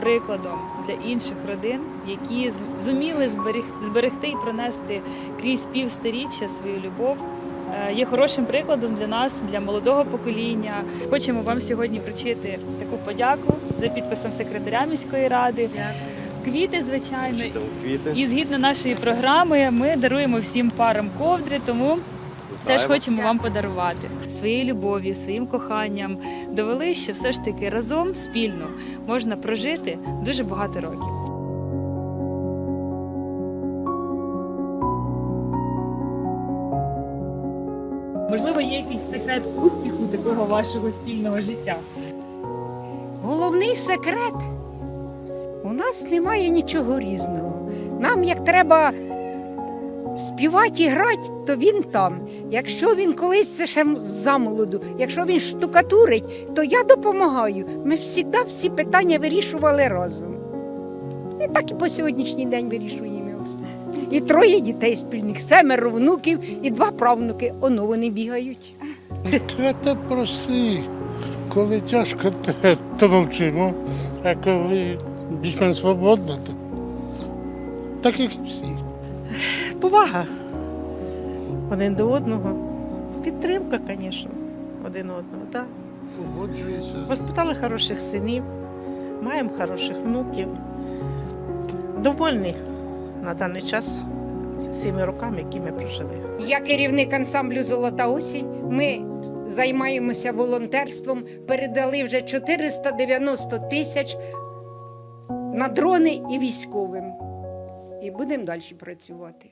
прикладом для інших родин, які зуміли зберегти і пронести крізь півсторіччя свою любов. е, Є хорошим прикладом для нас, для молодого покоління. Хочемо вам сьогодні вручити таку подяку за підписом секретаря міської ради. Квіти, звичайно, квіти. і згідно нашої програми ми даруємо всім парам ковдри, тому теж хочемо вам подарувати своєю любов'ю, своїм коханням. Довели, що все ж таки разом спільно можна прожити дуже багато років. Можливо, є якийсь секрет успіху такого вашого спільного життя. Головний секрет у нас немає нічого різного. Нам як треба співати і грати, то він там. Якщо він колись це ще замолоду, якщо він штукатурить, то я допомагаю. Ми завжди всі питання вирішували разом. І так і по сьогоднішній день вирішуємо. І троє дітей спільних, семеро внуків і два правнуки. Оно вони бігають. Секрети прості. Коли тяжко, то мовчимо, а коли більш-менш свободно, то так як і всі. Повага один до одного. Підтримка, звісно, один одного. Так. Погоджується. Воспитали хороших синів, маємо хороших внуків. Довольні на даний час цими роками, які ми прожили. Я керівник ансамблю Золота осінь. Ми займаємося волонтерством. Передали вже 490 тисяч на дрони і військовим. І будемо далі працювати.